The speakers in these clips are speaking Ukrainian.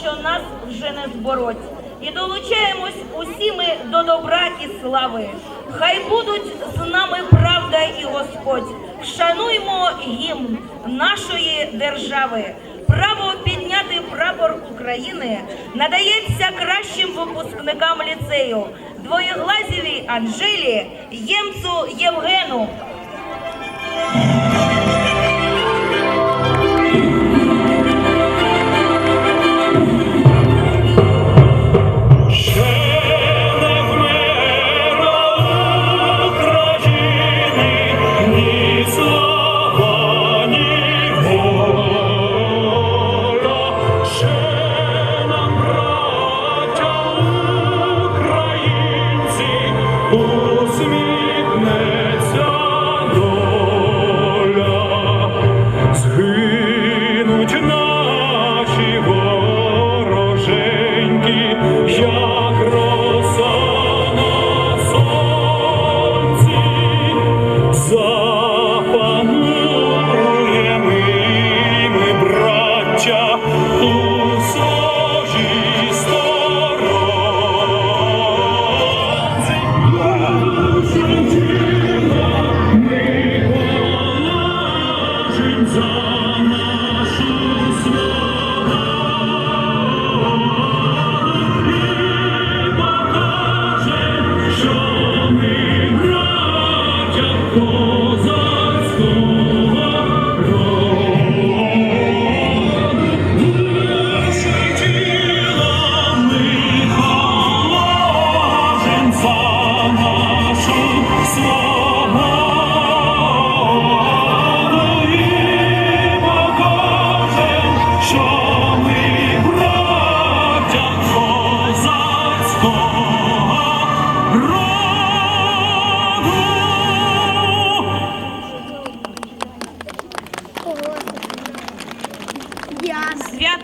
що нас вже не збороть. І долучаємось усі ми до добра і слави. Хай будуть з нами правда і Господь. Вшануймо гімн нашої держави. Право підняти прапор України надається кращим випускникам ліцею Двоєглазівій Анжелі Ємцу Євгену.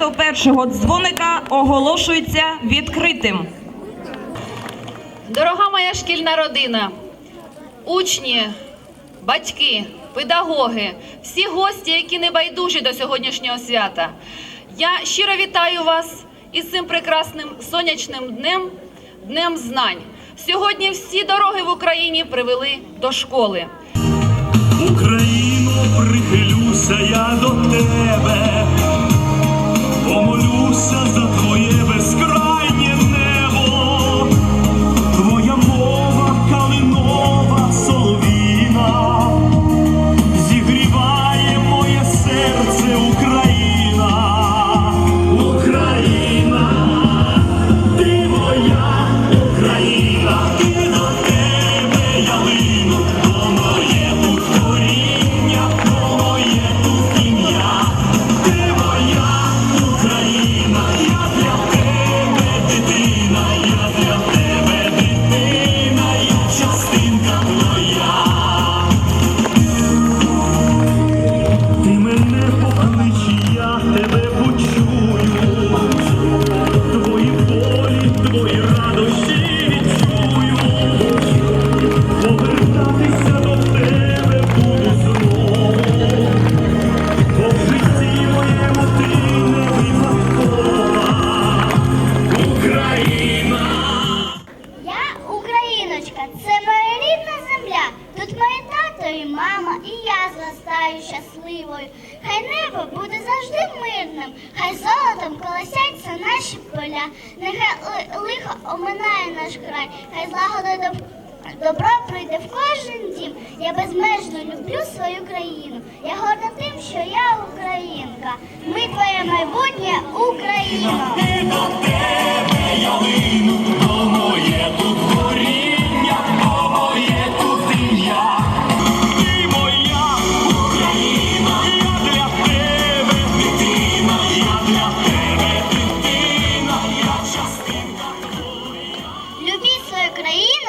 Свято першого дзвоника оголошується відкритим. Дорога моя шкільна родина, учні, батьки, педагоги, всі гості, які не байдужі до сьогоднішнього свята. Я щиро вітаю вас із цим прекрасним сонячним днем, днем знань. Сьогодні всі дороги в Україні привели до школи. Україно, прихилюся я до тебе, forças da tua зростаю щасливою. Хай небо буде завжди мирним, хай золотом колосяться наші поля. Нехай лихо оминає наш край, хай злагода доб- добро прийде в кожен дім. Я безмежно люблю свою країну. Я горда тим, що я українка. Ми твоє майбутнє Україна. І до тебе я лину, то моє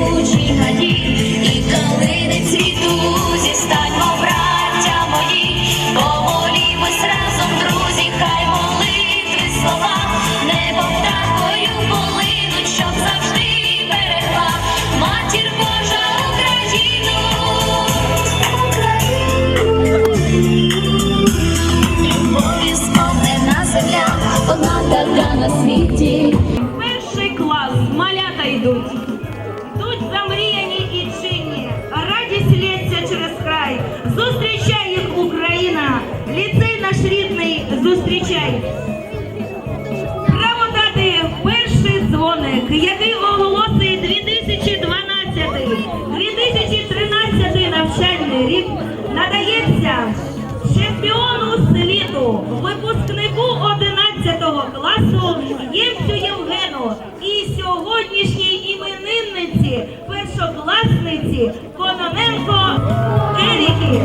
квітучі і калини цвітуть, і станьмо, браття мої, помолімось разом, друзі, хай молитви слова, небо птахою полинуть, щоб завжди берегла матір Божа Україну. Любові сповнена земля, вона така на світі. Перший клас, малята йдуть. сьогоднішній іменинниці, першокласниці Кононенко Еріки.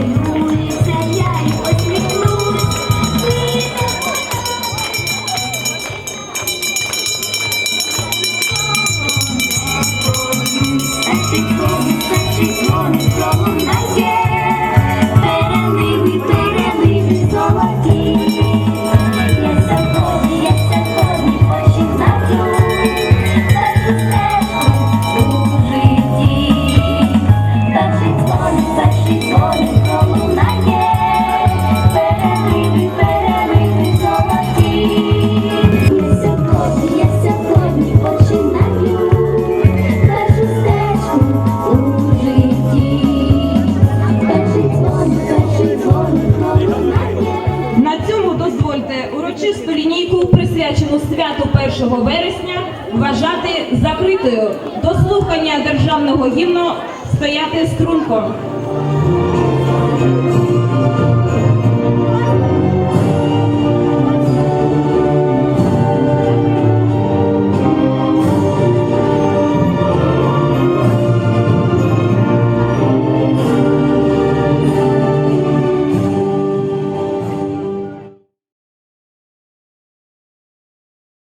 вважати закритою до слухання державного гімну стояти струнко.